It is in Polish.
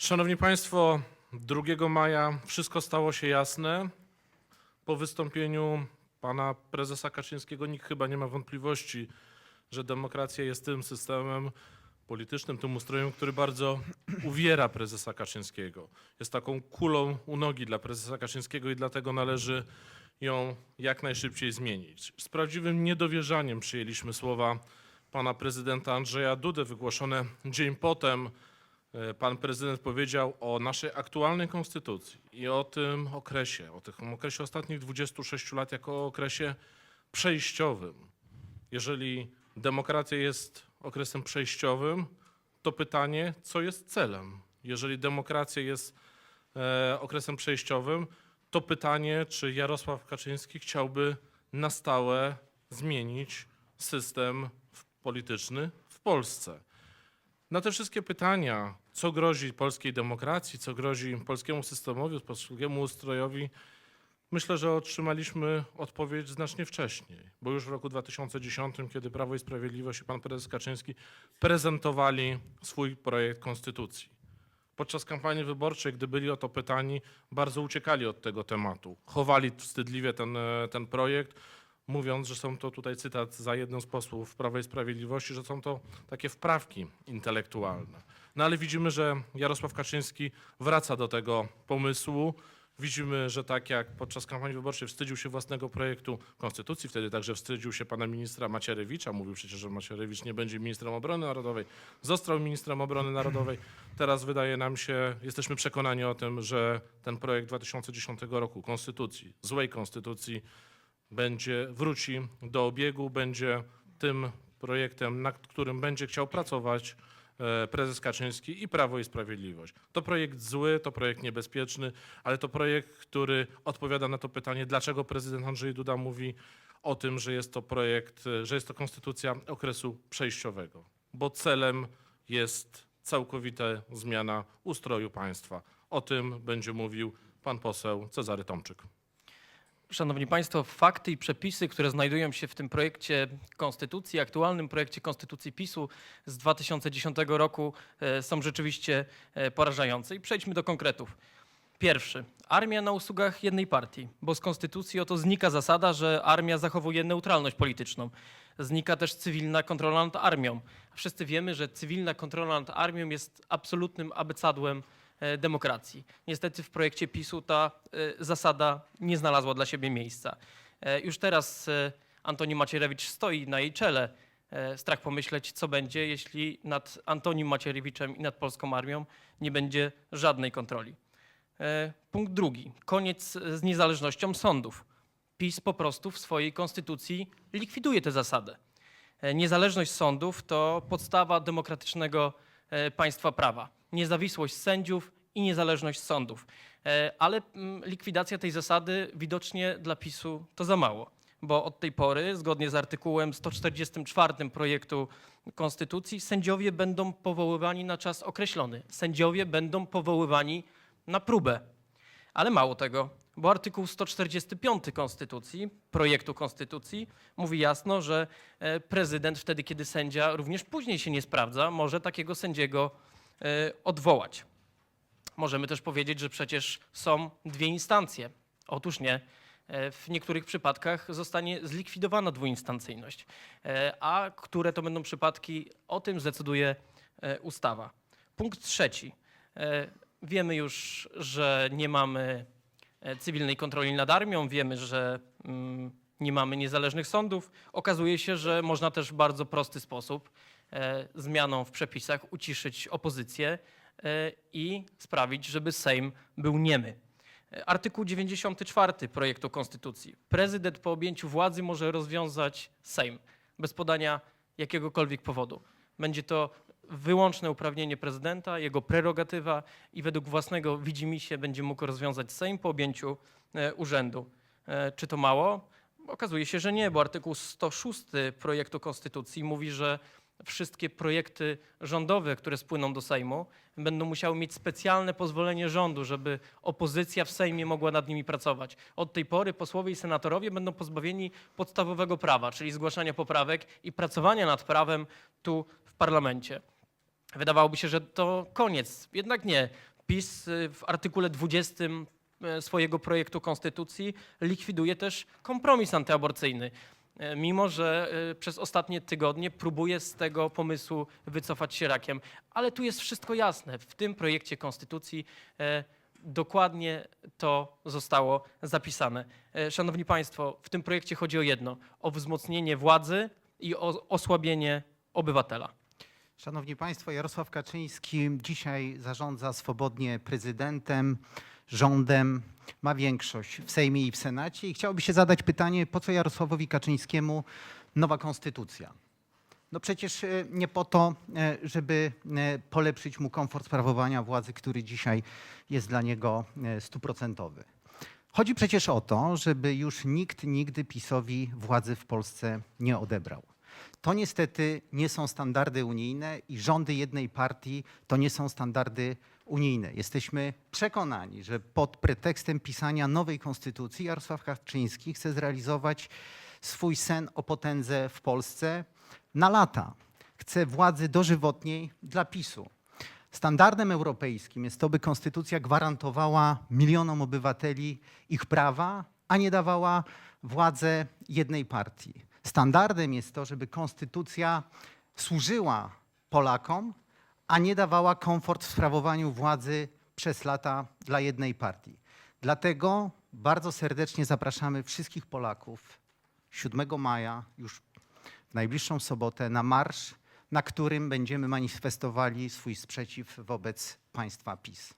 Szanowni Państwo, 2 maja wszystko stało się jasne. Po wystąpieniu pana prezesa Kaczyńskiego nikt chyba nie ma wątpliwości, że demokracja jest tym systemem politycznym, tym ustrojem, który bardzo uwiera prezesa Kaczyńskiego. Jest taką kulą u nogi dla prezesa Kaczyńskiego i dlatego należy ją jak najszybciej zmienić. Z prawdziwym niedowierzaniem przyjęliśmy słowa pana prezydenta Andrzeja Dudy wygłoszone dzień potem, Pan prezydent powiedział o naszej aktualnej konstytucji i o tym okresie, o tym okresie ostatnich 26 lat jako o okresie przejściowym. Jeżeli demokracja jest okresem przejściowym, to pytanie, co jest celem? Jeżeli demokracja jest e, okresem przejściowym, to pytanie, czy Jarosław Kaczyński chciałby na stałe zmienić system polityczny w Polsce. Na te wszystkie pytania, co grozi polskiej demokracji, co grozi polskiemu systemowi, polskiemu ustrojowi, myślę, że otrzymaliśmy odpowiedź znacznie wcześniej, bo już w roku 2010, kiedy Prawo i Sprawiedliwość i pan prezes Kaczyński prezentowali swój projekt konstytucji. Podczas kampanii wyborczej, gdy byli o to pytani, bardzo uciekali od tego tematu. Chowali wstydliwie ten, ten projekt, mówiąc, że są to tutaj cytat za jednym z posłów Prawa i Sprawiedliwości, że są to takie wprawki intelektualne. No ale widzimy, że Jarosław Kaczyński wraca do tego pomysłu. Widzimy, że tak jak podczas kampanii wyborczej wstydził się własnego projektu konstytucji, wtedy także wstydził się pana ministra Macierewicza. Mówił przecież, że Macierewicz nie będzie ministrem obrony narodowej. Został ministrem obrony narodowej. Teraz wydaje nam się, jesteśmy przekonani o tym, że ten projekt 2010 roku konstytucji, złej konstytucji, będzie, wróci do obiegu, będzie tym projektem, nad którym będzie chciał pracować e, prezes Kaczyński i Prawo i Sprawiedliwość. To projekt zły, to projekt niebezpieczny, ale to projekt, który odpowiada na to pytanie, dlaczego prezydent Andrzej Duda mówi o tym, że jest to projekt, e, że jest to konstytucja okresu przejściowego, bo celem jest całkowita zmiana ustroju państwa. O tym będzie mówił pan poseł Cezary Tomczyk. Szanowni Państwo, fakty i przepisy, które znajdują się w tym projekcie konstytucji, aktualnym projekcie konstytucji PiSu z 2010 roku e, są rzeczywiście e, porażające. I przejdźmy do konkretów. Pierwszy. Armia na usługach jednej partii, bo z konstytucji oto znika zasada, że armia zachowuje neutralność polityczną. Znika też cywilna kontrola nad armią. Wszyscy wiemy, że cywilna kontrola nad armią jest absolutnym abecadłem demokracji. Niestety w projekcie PiSu ta e, zasada nie znalazła dla siebie miejsca. E, Już teraz e, Antoni Macierewicz stoi na jej czele. E, Strach pomyśleć, co będzie, jeśli nad Antonim Macierewiczem i nad polską armią nie będzie żadnej kontroli. E, Punkt drugi. Koniec z niezależnością sądów. PiS po prostu w swojej konstytucji likwiduje tę zasadę. E, Niezależność sądów to podstawa demokratycznego e, państwa prawa. Niezawisłość sędziów i niezależność sądów. E, Ale mm, likwidacja tej zasady widocznie dla PiSu to za mało, bo od tej pory, zgodnie z artykułem 144 projektu Konstytucji, sędziowie będą powoływani na czas określony. Sędziowie będą powoływani na próbę. Ale mało tego, bo artykuł 145 Konstytucji, projektu Konstytucji, mówi jasno, że e, prezydent wtedy, kiedy sędzia również później się nie sprawdza, może takiego sędziego odwołać. Możemy też powiedzieć, że przecież są dwie instancje. Otóż nie. E, W niektórych przypadkach zostanie zlikwidowana dwuinstancyjność. E, A które to będą przypadki, o tym zdecyduje ustawa. Punkt trzeci. Wiemy już, że nie mamy cywilnej kontroli nad armią, wiemy, że mm, nie mamy niezależnych sądów. Okazuje się, że można też w bardzo prosty sposób zmianą w przepisach uciszyć opozycję e, i sprawić, żeby Sejm był niemy. E, Artykuł 94 projektu Konstytucji. Prezydent po objęciu władzy może rozwiązać Sejm bez podania jakiegokolwiek powodu. Będzie to wyłączne uprawnienie prezydenta, jego prerogatywa i według własnego widzimisię będzie mógł rozwiązać Sejm po objęciu e, urzędu. E, Czy to mało? Okazuje się, że nie, bo artykuł 106 projektu Konstytucji mówi, że wszystkie projekty rządowe, które spłyną do Sejmu, będą musiały mieć specjalne pozwolenie rządu, żeby opozycja w Sejmie mogła nad nimi pracować. Od tej pory posłowie i senatorowie będą pozbawieni podstawowego prawa, czyli zgłaszania poprawek i pracowania nad prawem tu w parlamencie. Wydawałoby się, że to koniec. Jednak nie. PiS y, w artykule 20 y, swojego projektu konstytucji likwiduje też kompromis antyaborcyjny. Y, Mimo, że y, przez ostatnie tygodnie próbuje z tego pomysłu wycofać się rakiem. Ale tu jest wszystko jasne. W tym projekcie konstytucji e, dokładnie to zostało zapisane. E, Szanowni Państwo, w tym projekcie chodzi o jedno: o wzmocnienie władzy i o osłabienie obywatela. Szanowni Państwo, Jarosław Kaczyński dzisiaj zarządza swobodnie prezydentem, rządem, ma większość w Sejmie i w Senacie i chciałoby się zadać pytanie, po co Jarosławowi Kaczyńskiemu nowa konstytucja? No przecież e, nie po to, e, żeby e, polepszyć mu komfort sprawowania władzy, który dzisiaj jest dla niego stuprocentowy. Chodzi przecież o to, żeby już nikt nigdy PiSowi władzy w Polsce nie odebrał. To niestety nie są standardy unijne i rządy jednej partii to nie są standardy unijne. Jesteśmy przekonani, że pod pretekstem pisania nowej konstytucji Jarosław Kaczyński chce zrealizować swój sen o potędze w Polsce na lata. Chce władzy dożywotniej dla PiSu. Standardem europejskim jest to, by konstytucja gwarantowała milionom obywateli ich prawa, a nie dawała władzę jednej partii. Standardem jest to, żeby konstytucja służyła Polakom, a nie dawała komfort w sprawowaniu władzy przez lata dla jednej partii. Dlatego bardzo serdecznie zapraszamy wszystkich Polaków 7 maja, już w najbliższą sobotę, na marsz, na którym będziemy manifestowali swój sprzeciw wobec państwa PiS.